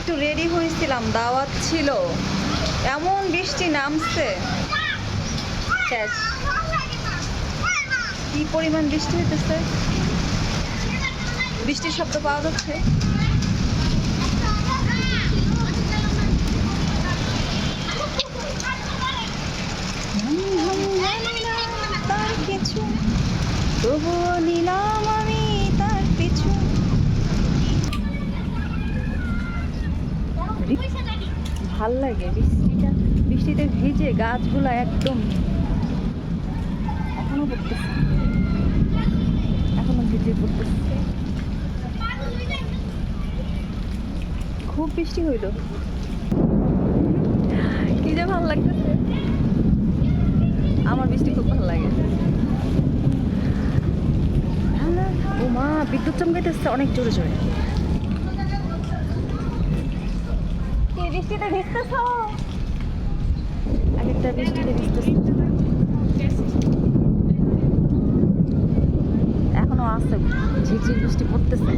একটু রেডি হয়েছিলাম দাওয়াত ছিল এমন বৃষ্টি নামছে কি পরিমাণ বৃষ্টি হইতেছে বৃষ্টির শব্দ পাওয়া যাচ্ছে তবুও নিলাম ভালো লাগে। বৃষ্টিটা বৃষ্টিতে ভিজে গাছগুলো একদম এখনও পড়তেছে। এখনও ভিজে পড়তেছে। খুব বৃষ্টি হইল। কি যে ভালো লাগতেছে। আমার বৃষ্টি খুব ভালো লাগে। ও মা, বিদ্যুৎ চমকাইতেছে অনেক জোরে জোরে কি বৃষ্টিতে ভিজতেছ? এক একটা বৃষ্টিতে ভিজতেছ। এখনও আছে। ঝিরঝির বৃষ্টি পড়তেছে।